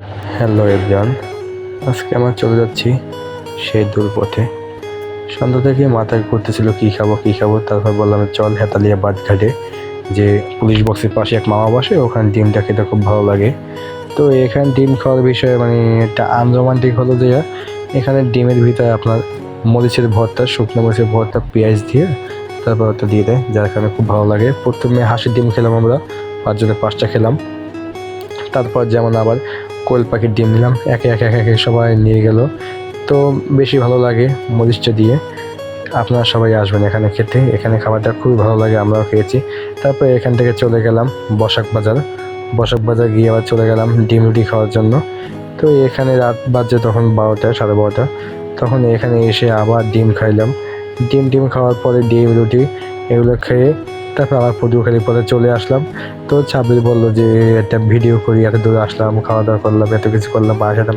Hello everyone, আজকে আমরা চলে যাচ্ছি সেই দূর পথে সন্ধ্যা থেকে মাথায় ঘুরতেছিল, কী খাব কী খাব? তারপর বললাম, চল হেতালিয়া বাদ ঘাটে যে পুলিশ বক্সের পাশে এক মামা বসে, ওখানে ডিমটা খেতে খুব ভালো লাগে। তো এখানে ডিম খাওয়ার বিষয়ে মানে একটা আনরোমান্টিক হলো যে, এখানে ডিমের ভিতরে আপনার মরিচের ভর্তা, শুকনো মরিচের ভর্তা, পেঁয়াজ দিয়ে তারপর ওটা দিয়ে দেয়, যার কারণে খুব ভালো লাগে। প্রথমে হাঁসের ডিম খেলাম আমরা পাঁচজনে পাঁচটা খেলাম। তারপর যেমন আবার কোয়েল পাখির ডিম নিলাম একে একে একে একে সবাই নিয়ে গেল। তো বেশি ভালো লাগে মরিচটা দিয়ে। আপনারা সবাই আসবেন এখানে খেতে। এখানে খাবারটা খুবই ভালো লাগে, আমরাও খেয়েছি। তারপরে এখান থেকে চলে গেলাম বসাক বাজার। বসাক বাজার গিয়ে আবার চলে গেলাম ডিম রুটি খাওয়ার জন্য। তো এখানে রাত বাজছে তখন বারোটা, সাড়ে বারোটা। তখন এখানে এসে আবার ডিম খাইলাম। ডিম ডিম খাওয়ার পরে ডিম, রুটি এগুলো খেয়ে তারপর আবার পটুয়াখালী পরে চলে আসলাম। তো ছাব্বিশ বলল যে, একটা ভিডিও করি, এত দূরে আসলাম, খাওয়া দাওয়া করলাম, এত কিছু করলাম বাসাটা